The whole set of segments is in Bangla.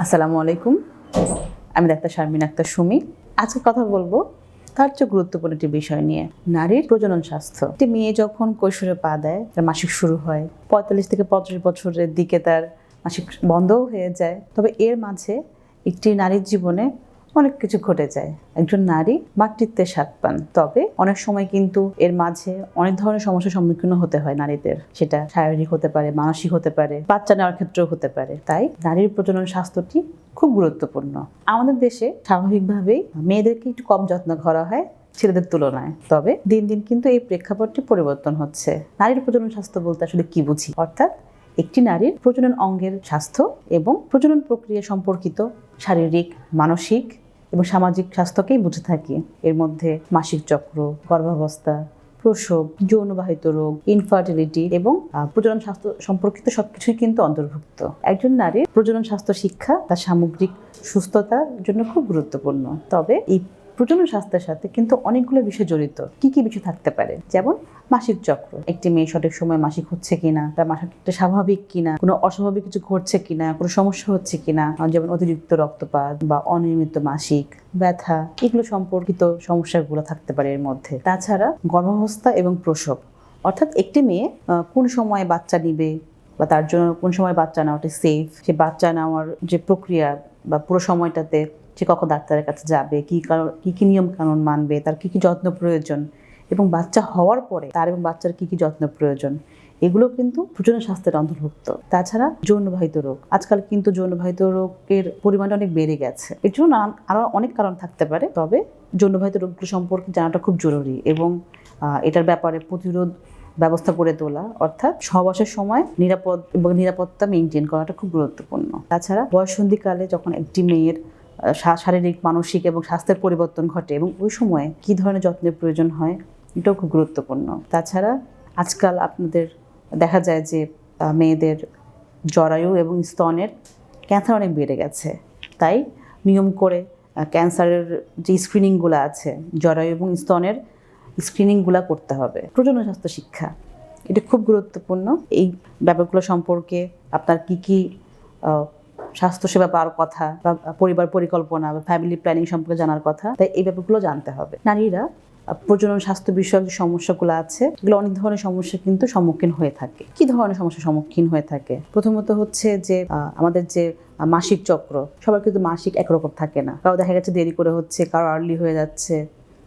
আসসালামু আলাইকুম। আমি ডাক্তার শারমিন আক্তার সুমি। আজকে কথা বলব তার চেয়ে গুরুত্বপূর্ণ একটি বিষয় নিয়ে। নারীর প্রজনন স্বাস্থ্য। একটি মেয়ে যখন কৈশোরে পা দেয়, তার মাসিক শুরু হয়। পঁয়তাল্লিশ থেকে পঁয়ত্রিশ বছরের দিকে তার মাসিক বন্ধও হয়ে যায়। তবে এর মাঝে একটি নারীর জীবনে অনেক কিছু ঘটে যায়। একজন নারী মাতৃত্বের স্বাদ পান। তবে অনেক সময় কিন্তু এর মাঝে অনেক ধরনের সমস্যার সম্মুখীন হতে হয় নারীদের। সেটা শারীরিক হতে পারে, মানসিক হতে পারে, বাচ্চা নেওয়ার ক্ষেত্রেও হতে পারে। তাই নারীর প্রজনন স্বাস্থ্যটি খুব গুরুত্বপূর্ণ। আমাদের দেশে স্বাভাবিকভাবেই মেয়েদেরকে একটু কম যত্ন করা হয় ছেলেদের তুলনায়। তবে দিন দিন কিন্তু এই প্রেক্ষাপটটি পরিবর্তন হচ্ছে। নারীর প্রজনন স্বাস্থ্য বলতে আসলে কি বুঝি? অর্থাৎ একটি নারীর প্রজনন অঙ্গের স্বাস্থ্য এবং প্রজনন প্রক্রিয়া সম্পর্কিত শারীরিক, মানসিক এবং সামাজিক স্বাস্থ্যকেই বুঝে থাকি। এর মধ্যে মাসিক চক্র, গর্ভাবস্থা, প্রসব, যৌনবাহিত রোগ ইনফার্টিলিটি এবং প্রজনন স্বাস্থ্য সম্পর্কিত সবকিছুই কিন্তু অন্তর্ভুক্ত। একজন নারীর প্রজনন স্বাস্থ্য শিক্ষা, তার সামগ্রিক সুস্থতার জন্য খুব গুরুত্বপূর্ণ। তবে এই প্রজনন স্বাস্থ্যের সাথে কিন্তু অনেকগুলো বিষয় জড়িত। কি কি বিষয় থাকতে পারে? যেমন মাসিক চক্র। একটি মেয়ে সঠিক সময় মাসিক হচ্ছে কিনা, তার মাসিকটা স্বাভাবিক কিনা, কোনো অস্বাভাবিক কিছু ঘটছে কিনা, কোনো সমস্যা হচ্ছে কিনা যেমন অতিরিক্ত রক্তপাত বা অনিয়মিত মাসিক ব্যথা, এগুলো সম্পর্কিত সমস্যাগুলো থাকতে পারে এর মধ্যে। তাছাড়া গর্ভাবস্থা এবং প্রসব, অর্থাৎ একটি মেয়ে কোন সময় বাচ্চা নিবে বা তার জন্য কোন সময় বাচ্চা নেওয়াটা সেফ সে বাচ্চা নেওয়ার যে প্রক্রিয়া বা পুরো সময়টাতে সে কখন ডাক্তারের কাছে যাবে, কি কারণ, কী কী নিয়ম কানুন মানবে, তার কী কী যত্ন প্রয়োজন এবং বাচ্চা হওয়ার পরে তার এবং বাচ্চার কী কী যত্ন প্রয়োজন, এগুলো কিন্তু প্রজনন স্বাস্থ্যের অন্তর্ভুক্ত। তাছাড়া যৌনবাহিত রোগ, আজকাল কিন্তু যৌনবাহিত রোগের পরিমাণটা অনেক বেড়ে গেছে। এর জন্য আরও অনেক কারণ থাকতে পারে, তবে যৌনবাহিত রোগগুলো সম্পর্কে জানাটা খুব জরুরি এবং এটার ব্যাপারে প্রতিরোধ ব্যবস্থা করে তোলা, অর্থাৎ সহবাসের সময় নিরাপদ এবং নিরাপত্তা মেনটেন করাটা খুব গুরুত্বপূর্ণ। তাছাড়া বয়সন্ধিকালে যখন একটি মেয়ের শারীরিক, মানসিক এবং স্বাস্থ্যের পরিবর্তন ঘটে এবং ওই সময়ে কী ধরনের যত্নের প্রয়োজন হয় এটাও খুব গুরুত্বপূর্ণ। তাছাড়া আজকাল আপনাদের দেখা যায় যে মেয়েদের জরায়ু এবং স্তনের ক্যান্সার অনেক বেড়ে গেছে। তাই নিয়ম করে ক্যান্সারের যে স্ক্রিনিংগুলো আছে, জরায়ু এবং স্তনের স্ক্রিনিংগুলো করতে হবে। প্রজনন স্বাস্থ্য শিক্ষা, এটা খুব গুরুত্বপূর্ণ। এই ব্যাপারগুলো সম্পর্কে আপনার কি কি স্বাস্থ্যসেবা পাওয়ার কথা বা পরিবার পরিকল্পনা বা ফ্যামিলি প্ল্যানিং সম্পর্কে জানার কথা, তাই এই ব্যাপারগুলো জানতে হবে। নারীরা প্রজনন স্বাস্থ্য বিষয়ক যে সমস্যাগুলো আছে, এগুলো অনেক ধরনের সমস্যা কিন্তু সম্মুখীন হয়ে থাকে। কি ধরনের সমস্যার সম্মুখীন হয়ে থাকে? প্রথমত হচ্ছে যে আমাদের যে মাসিক চক্র, সবার কিন্তু মাসিক একরকম থাকে না। কারও দেখা গেছে দেরি করে হচ্ছে, কারও আর্লি হয়ে যাচ্ছে,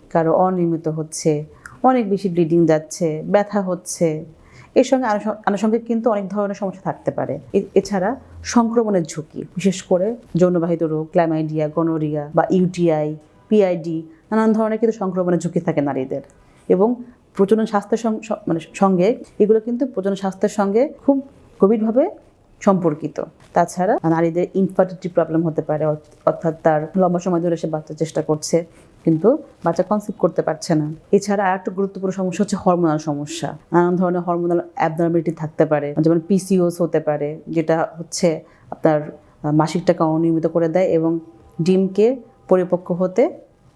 কারও অনিয়মিত হচ্ছে, অনেক বেশি ব্লিডিং যাচ্ছে, ব্যথা হচ্ছে। এর সঙ্গে আনুষ- আনুষঙ্গিক কিন্তু অনেক ধরনের সমস্যা থাকতে পারে। এছাড়া সংক্রমণের ঝুঁকি, বিশেষ করে যৌনবাহিত রোগ ক্ল্যামাইডিয়া গনোরিয়া বা ইউটিআই পিআইডি নানান ধরনের কিন্তু সংক্রমণের ঝুঁকি থাকে নারীদের। এবং প্রজনন স্বাস্থ্যের মানে সঙ্গে এগুলো কিন্তু প্রজনন স্বাস্থ্যের সঙ্গে খুব গভীরভাবে সম্পর্কিত। তাছাড়া নারীদের ইনফার্টিলিটি প্রবলেম হতে পারে অর্থাৎ তার লম্বা সময় ধরে সে বাচ্চার চেষ্টা করছে, কিন্তু বাচ্চা কনসিভ করতে পারছে না। এছাড়া আর একটা গুরুত্বপূর্ণ সমস্যা হচ্ছে হরমোনাল সমস্যা। নানান ধরনের হরমোনাল অ্যাবনর্মালিটি থাকতে পারে, যেমন পিসিওস হতে পারে, যেটা হচ্ছে আপনার মাসিকটাকে অনিয়মিত করে দেয় এবং ডিমকে পরিপক্ক হতে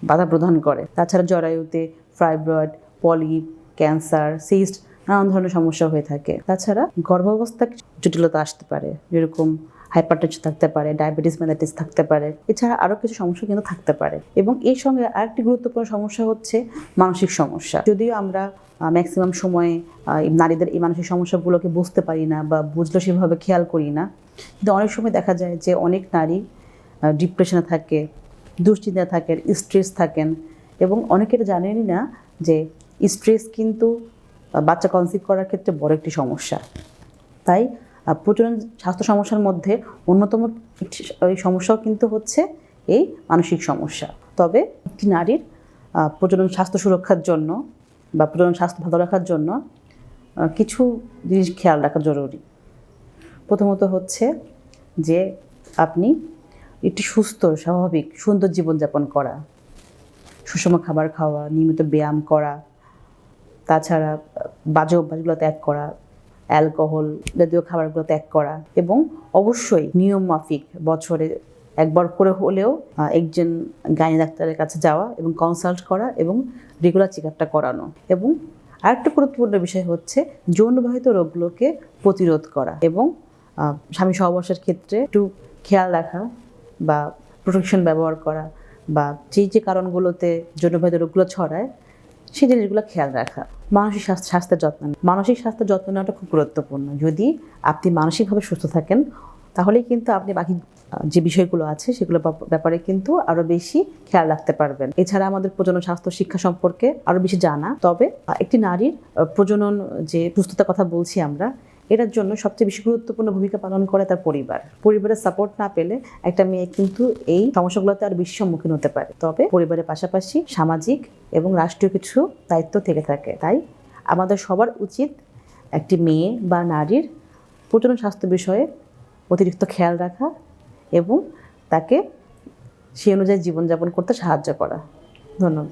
বাধা প্রদান করে। তাছাড়া জরায়ুতে ফাইব্রয়েড পলিপ ক্যান্সার, সিস্ট নানান ধরনের সমস্যা হয়ে থাকে। তাছাড়া গর্ভাবস্থা জটিলতা আসতে পারে, যেরকম হাইপারটেনশন থাকতে পারে ডায়াবেটিস মেলাইটিস থাকতে পারে, এছাড়া আরও কিছু সমস্যা কিন্তু থাকতে পারে। এবং এর সঙ্গে আরেকটি গুরুত্বপূর্ণ সমস্যা হচ্ছে মানসিক সমস্যা। যদিও আমরা ম্যাক্সিমাম সময়ে নারীদের এই মানসিক সমস্যাগুলোকে বুঝতে পারি না বা বুঝলেও সেভাবে খেয়াল করি না। কিন্তু অনেক সময় দেখা যায় যে অনেক নারী ডিপ্রেশনে থাকে দুশ্চিন্তা থাকেন স্ট্রেস থাকেন এবং অনেকের জানেনই না যে স্ট্রেস কিন্তু বাচ্চা কনসিভ করার ক্ষেত্রে বড় একটি সমস্যা। তাই প্রজনন স্বাস্থ্য সমস্যার মধ্যে অন্যতম এই সমস্যাও কিন্তু হচ্ছে এই মানসিক সমস্যা। তবে একটি নারীর প্রজনন স্বাস্থ্য সুরক্ষার জন্য বা প্রজনন স্বাস্থ্য ভালো রাখার জন্য কিছু জিনিস খেয়াল রাখা জরুরি। প্রথমত হচ্ছে যে আপনি একটি সুস্থ, স্বাভাবিক, সুন্দর জীবনযাপন করা, সুষম খাবার খাওয়া, নিয়মিত ব্যায়াম করা, তাছাড়া, বাজে অভ্যাসগুলো ত্যাগ করা, অ্যালকোহল জাতীয় খাবারগুলো ত্যাগ করা এবং অবশ্যই নিয়ম মাফিক বছরে একবার করে হলেও একজন গাইনি ডাক্তারের কাছে যাওয়া এবং কনসাল্ট করা এবং রেগুলার চেক আপটা করানো এবং আরেকটা গুরুত্বপূর্ণ বিষয় হচ্ছে যৌনবাহিত রোগগুলোকে প্রতিরোধ করা এবং স্বামী সহবাসের ক্ষেত্রে একটু খেয়াল রাখা বা প্রোটেকশন ব্যবহার করা বা যে যে কারণগুলোতে জন্মভেদ রোগগুলো ছড়ায়, সেই জিনিসগুলো খেয়াল রাখা। মানসিক স্বাস্থ্য, স্বাস্থ্যের যত্ন। মানসিক স্বাস্থ্যের যত্ন নেওয়াটা খুব গুরুত্বপূর্ণ। যদি আপনি মানসিকভাবে সুস্থ থাকেন, তাহলেই কিন্তু আপনি বাকি যে বিষয়গুলো আছে, সেগুলো ব্যাপারে কিন্তু আরও বেশি খেয়াল রাখতে পারবেন। এছাড়া আমাদের প্রজনন স্বাস্থ্য শিক্ষা সম্পর্কে আরও বেশি জানা। তবে একটি নারীর প্রজনন যে সুস্থতার কথা বলছি আমরা এটার জন্য সবচেয়ে বেশি গুরুত্বপূর্ণ ভূমিকা পালন করে তার পরিবার। পরিবারের সাপোর্ট না পেলে একটা মেয়ে কিন্তু এই সমস্যাগুলোতে আর বেশি সম্মুখীন হতে পারে। তবে পরিবারের পাশাপাশি সামাজিক এবং রাষ্ট্রীয় কিছু দায়িত্ব থেকে থাকে। তাই আমাদের সবার উচিত একটি মেয়ে বা নারীর প্রজনন স্বাস্থ্য বিষয়ে অতিরিক্ত খেয়াল রাখা এবং তাকে সেই অনুযায়ী জীবনযাপন করতে সাহায্য করা। ধন্যবাদ।